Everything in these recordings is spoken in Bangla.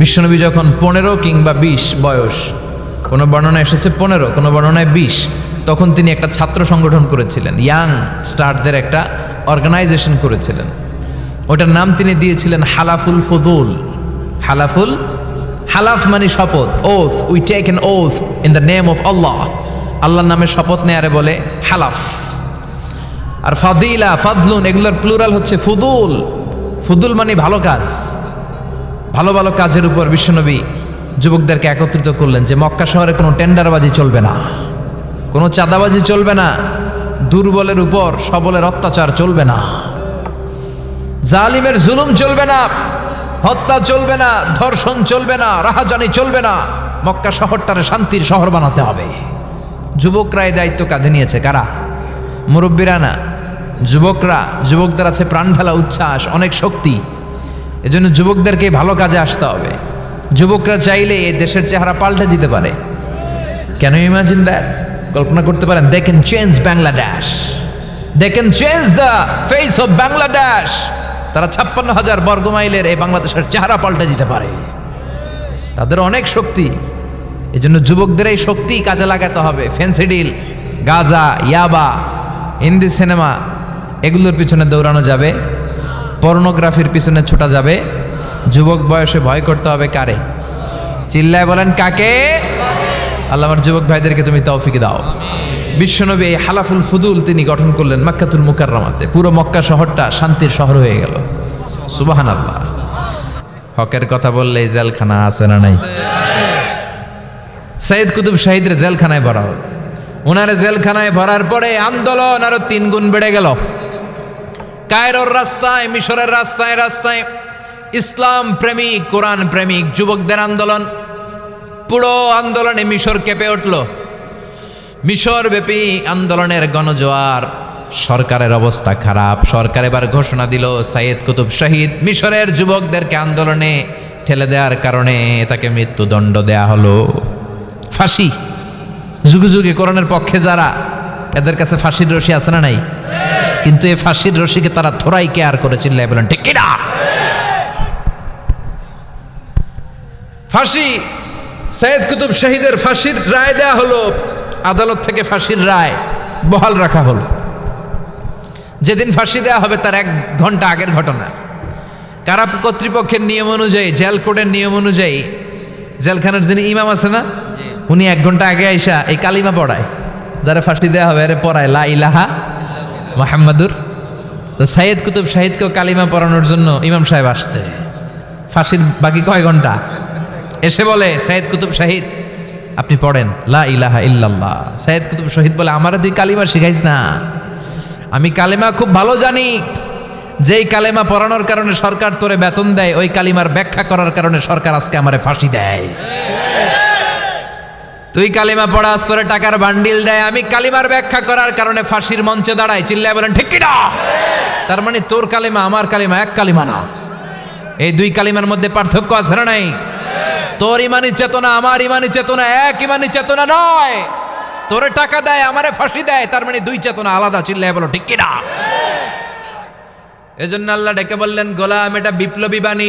বিশ্বনবী যখন পনেরো কিংবা বিশ বয়স, কোনো বর্ণনা এসেছে পনেরো, কোনো বর্ণনায় বিশ, তখন তিনি একটা ছাত্র সংগঠন করেছিলেন, ইয়াং স্টারদের একটা অর্গানাইজেশন করেছিলেন। ওটার নাম তিনি দিয়েছিলেন হালাফুল ফদুল হালাফুল? হালাফ মানে শপথ oath we take an oath in the name of Allah আল্লাহর নামে শপথ নেয়ারে বলে হালাফ। আর ফাদিলা, ফাদলুন, এগুলোর প্লুরাল হচ্ছে ফুদুল ফুদুল মানে ভালো কাজ। ভালো ভালো কাজের উপর বিশ্বনবী যুবকদেরকে একত্রিত করলেন যে মক্কা শহরে কোনো টেন্ডারবাজি চলবে না, কোনো চাঁদাবাজি চলবে না, দুর্বলের উপর সবলের অত্যাচার চলবে না, জালিমের জুলুম চলবে না, হত্যা চলবে না, ধর্ষণ চলবে না, রাহাজানি চলবে না, মক্কা শহরটারে শান্তির শহর বানাতে হবে। যুবকরা এই দায়িত্ব কাঁধে নিয়েছে কারা? মুরব্বীরা না? যুবকরা, যুবকদের আছে প্রাণ ঢালা উচ্ছ্বাস, অনেক শক্তি। এজন্য যুবকদেরকে ভালো কাজে আসতে হবে। যুবকরা চাইলে এই দেশের চেহারা পাল্টে দিতে পারে। কেন ইমাজিন দ্যাট কল্পনা করতে পারেন they can change Bangladesh they can change the face of Bangladesh তারা ছাপ্পান্ন হাজার বর্গ মাইলের এই বাংলাদেশের চেহারা পাল্টে দিতে পারে। তাদের অনেক শক্তি। এই জন্য যুবকদের এই শক্তি কাজে লাগাতে হবে। ফেন্সিডিল গাজা ইয়াবা হিন্দি সিনেমা এগুলোর পিছনে দৌড়ানো যাবে। পর্নোগ্রাফির পিছনে ছোটা যাবে। যুবক বয়সে ভয় করতে হবে কারে? চিল্লায় বলেন, কাকে? আল্লাহ আমার যুবক ভাইদেরকে তুমি তৌফিক দাও। বিশ্বনবী এই হালাফুল ফুদুল তিনি গঠন করলেন মাক্কাতুল মুকাররমাতে। পুরো মক্কা শহরটা শান্তির শহর হয়ে গেল। সুবাহান আল্লাহ হকের কথা বললে এই জেলখানা আছে না নাই? সৈয়দ কুতুব শাহিদের জেলখানায় ভরা হলো ওনার জেলখানায় ভরার পরে আন্দোলন আরও তিন গুণ বেড়ে গেল। কায়রোর রাস্তায়, মিশরের রাস্তায় রাস্তায় ইসলাম প্রেমিক, কোরআন প্রেমিক, যুবকদের আন্দোলন। পুরো আন্দোলনে মিশর কেঁপে উঠল। মিশর ব্যাপী আন্দোলনের গণজোয়ার। সরকারের অবস্থা খারাপ। সরকার এবার ঘোষণা দিল, সাইয়েদ কুতুব শহীদ মিশরের যুবকদেরকে আন্দোলনে ঠেলে দেওয়ার কারণে তাকে মৃত্যুদণ্ড দেয়া হলো। ফাঁসি। যুগে যুগে কোরআনের পক্ষে যারা, এদের কাছে ফাঁসির রশি আছে না নাই? কিন্তু এই ফাঁসির রশিকে তারা থোড়াই কেয়ার করে চিল্লাই বলেন ঠিক কিনা ফাঁসি সৈয়দ কুতুব শহীদের ফাঁসির রায় দেয়া হলো আদালত থেকে ফাঁসির রায় বহাল রাখা হলো। যেদিন ফাঁসি দেওয়া হবে তার এক ঘণ্টা আগের ঘটনা। কারা কর্তৃপক্ষের নিয়ম অনুযায়ী জেল কোডের নিয়ম অনুযায়ী জেলখানার যিনি ইমাম আছে না উনি এক ঘণ্টা আগে আইসা এই কালিমা পড়ায় যারা ফাঁসি দেওয়া হবে আরে পড়ায় লা ইলাহা মোহাম্মদুর তো সাইয়েদ কুতুব শাহিদকেও কালিমা পড়ানোর জন্য ইমাম সাহেব আসছে। ফাঁসির বাকি কয় ঘণ্টা? এসে বলে, সাইয়েদ কুতুব শাহিদ, আপনি পড়েন। লা ইলাহা ইল্লাল্লাহ। সাইয়েদ কুতুব শহীদ বলে, আমারে তুই কালিমা শিখাইস না। আমি কালেমা খুব ভালো জানি। যেই কালেমা পড়ানোর কারণে সরকার তোরে বেতন দেয়, ওই কালিমার ব্যাখ্যা করার কারণে সরকার আজকে আমারে ফাঁসি দেয়। তুই কালিমা পড়াস, তোরে টাকার বান্ডিল দেয়। আমি কালিমার ব্যাখ্যা করার কারণে ফাঁসির মঞ্চে দাঁড়াই। চিল্লায় বলেন, ঠিক কিনা তার মানে তোর কালিমা আমার কালিমা, এক কালিমা না। এই দুই কালিমার মধ্যে পার্থক্য আছে না নাই? তোর ইমানি চেতনা, আমার ইমানি চেতনা এক ইমানি চেতনা নয়। তোরে টাকা দেয়, আমারে ফাঁসি দেয়, তার মানে দুই চেতনা আলাদা। চিল্লায় বলো, ঠিক কিনা এজন্য আল্লাহ ডেকে বললেন, গোলাম, এটা বিপ্লবী বাণী।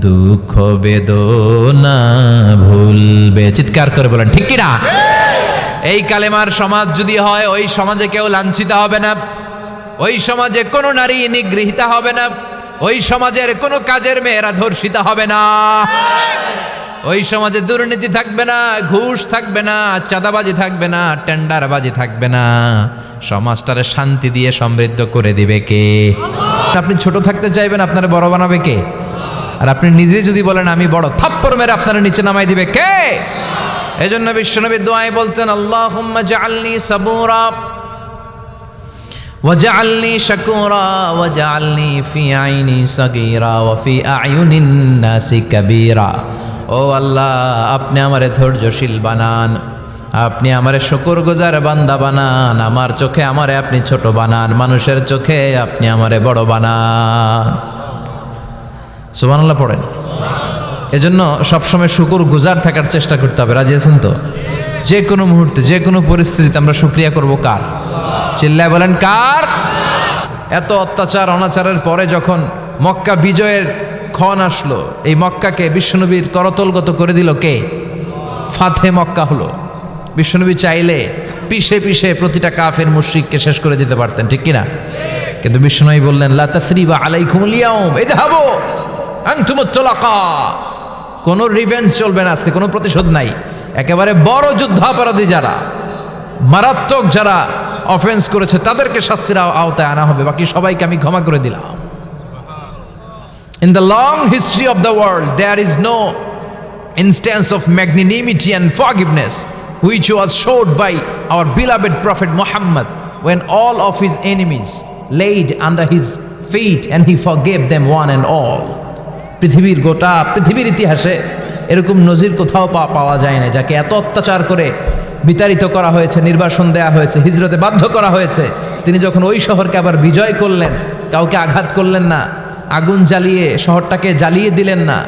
দুঃখ বেদনা ভুলবে। চিৎকার করে বলেন, ঠিক কিনা? এই কালেমার সমাজ যদি হয়, ওই সমাজে কেউ লাঞ্ছিত হবে না। ওই সমাজে কোনো নারী নিগৃহীতা হবে না। ওই সমাজের কোনো কাজের মেয়েরা ধর্ষিতা হবে না। ওই সমাজে দুর্নীতি থাকবে না, ঘুষ থাকবে না, চাঁদাবাজি থাকবে না, টেন্ডারবাজি থাকবে না। সমাজটারে শান্তি দিয়ে সমৃদ্ধ করে দিবে কে? আপনি ছোট থাকতে চাইবেন, আপনারা বড় বানাবে কে? আর আপনি নিজে যদি বলেন আমি বড় থাপ্পড় মেরে আপনারা নিচে নামাই দিবে কে এজন্য বিশ্বনবী দোয়াই বলতেন আল্লাহ জাআলনি সাবুরা وجعلني شكورا وجعلني في عيني صغيرا وفي أعين الناس كبيرا ও আল্লাহ আপনি আমারে ধৈর্যশীল বানান আপনি আমারে শুকর গুজার বান্দা বানান আমার চোখে আমারে আপনি ছোট বানান মানুষের চোখে আপনি আমারে বড় বানান সুবহানাল্লাহ পড়েন। এজন্য সবসময় শুকুর গুজার থাকার চেষ্টা করতে হবে। রাজি আছেন তো? যে কোনো মুহূর্তে, যে কোনো পরিস্থিতিতে আমরা শুক্রিয়া করব কার? চিল্লায় বলেন, কার? এত অত্যাচার, অনাচারের পরে যখন মক্কা বিজয়ের ক্ষণ আসলো, এই মক্কাকে বিশ্বনবীর করতলগত করে দিল কে? ফাতে মক্কা হলো। বিশ্বনবী চাইলে পিষে পিষে প্রতিটা কাফের মুশ্রিককে শেষ করে দিতে পারতেন, ঠিক কিনা? কিন্তু বিশ্বনবী বললেন লাতাসরিবা আলাইকুমুল ইয়াউম এই দেখাবো আনতুমুত্তলাকা কোনো রিভেঞ্জ চলবে না আজকে কোনো প্রতিশোধ নাই একেবারে বড় যুদ্ধাপরাধী যারা মারাত্মক যারা অফেন্স করেছে তাদেরকে শাস্তির আওতায় আনা হবে বাকি সবাইকে আমি ক্ষমা করে দিলাম in the long history of the world there is no instance of magnanimity and forgiveness which was showed by our beloved prophet Muhammad when all of his enemies laid under his feet and he forgave them one and all পৃথিবীর গোটা পৃথিবীর ইতিহাসে এরকম নজির কোথাও পা- পাওয়া যায় না যাকে এত অত্যাচার করে বিতাড়িত করা হয়েছে নির্বাসন দেয়া হয়েছে হিজরতে বাধ্য করা হয়েছে। তিনি যখন ওই শহরকে আবার বিজয় করলেন কাউকে আঘাত করলেন না আগুন জ্বালিয়ে শহরটাকে জ্বালিয়ে দিলেন না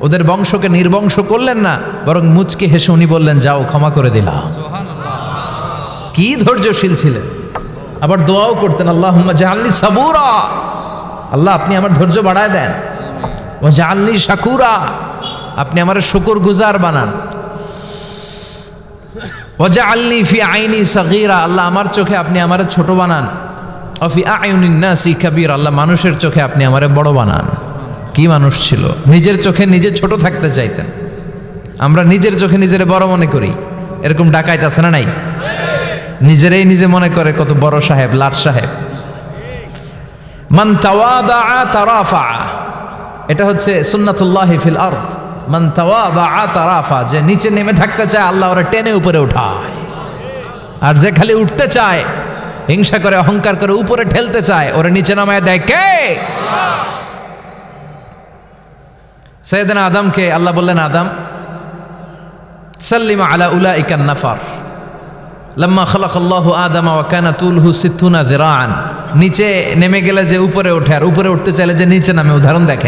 ওদের বংশকে নির্বংশ করলেন না বরং মুচকে হেসে উনি বললেন যাও ক্ষমা করে দিলাম। কি ধৈর্যশীল ছিলেন। আবার দোয়াও করতেন আল্লাহ জাহাল্লি সাবুরা। আল্লাহ আপনি আমার ধৈর্য বাড়ায় দেন। ও শাকুরা। আপনি আমার শুকুর গুজার বানান। ও জাহাল্লি ফি আইনি সাগিরা। আল্লাহ আমার চোখে আপনি আমার ছোট বানান। অফি আইনিন্নাসি কাবির। আল্লাহ মানুষের চোখে আপনি আমারে বড় বানান। কি মানুষ ছিল? নিজের চোখে নিজে ছোট থাকতে চাইতেন। আমরা নিজের চোখে নিজের বড় মনে করি। এরকম ডাকাইত আছে না নাই? নিজেরাই নিজে মনে করে কত বড় সাহেব, লাট সাহেব। মান তাওয়াদা তারাফা। এটা হচ্ছে সুন্নাতুল্লাহি ফিল আরদ। মান তাওয়াদা তারাফা যে নিচে নেমে থাকতে চায়, আল্লাহ ওরা টেনে উপরে উঠায়। আর যে খালি উঠতে চায়, হিংসা করে, অহংকার করে উপরে ঠেলতে চায়, ওরা নিচে নামায় দেয় কে? সৈয়দনা আদমকে আল্লাহ বললেন, আদম, সাল্লিমা আলা উলা ইকান নাফার। লম্মা খলাক আল্লাহ আদমা ওয়াকানা তুলহু সিদ্ধুনা জিরান নিচে নেমে গেলে যে উপরে ওঠে, আর উপরে উঠতে চাইলে যে নিচে নামে। উদাহরণ দেখেন।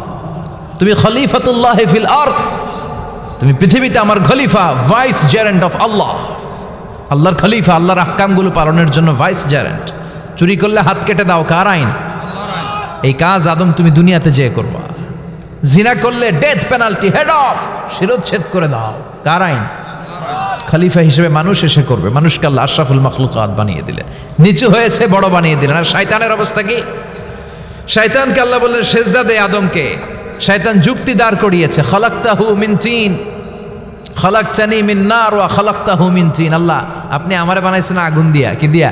তুমি খলিফাতুল্লাহ ফিল আর্থ তুমি পৃথিবীতে আমার খলিফা ভাইস জেরেন্ট অফ আল্লাহ আল্লাহর খলিফা, আল্লাহর আহকামগুলো পালনের জন্য ভাইস জেরেন্ট চুরি করলে হাত কেটে দাও, কার আইন? এই কাজ আদম তুমি দুনিয়াতে যেয়ে করবা। জিনা করলে ডেথ পেনাল্টি হেড অফ শিরোচ্ছেদ করে দাও। কার আইন? খলিফা হিসেবে মানুষ এসে করবে। মানুষকে আল্লাহ আশরাফুল মখলুকাত বানিয়ে দিলেন নিচু হয়েছে, বড় বানিয়ে দিলেন আর শয়তানের অবস্থা কি? শয়তানকে আল্লাহ বললেন, সেজদা দে আদমকে। শয়তান যুক্তি দাঁড় করিয়েছে, খলাক্তাহু মিন তিন, খলাক্তানি মিন নার ওয়া খলাক্তাহু মিন তিন। আল্লাহ, আপনি আমারে বানাইছেন আগুন দিয়া। কি দিয়া?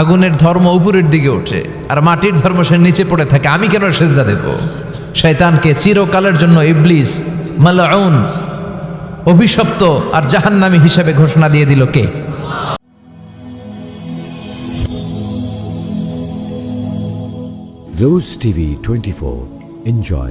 আগুনের ধর্ম উপরের দিকে ওঠে, আর মাটির ধর্ম সে নিচে পড়ে থাকে। আমি কেন সেজদা দেব? শয়তানকে চিরকালের জন্য ইবলিস, মালাউন, অভিশপ্ত আর জাহান্নামী হিসাবে ঘোষণা দিয়ে দিল কে? Rose TV 24. Enjoy.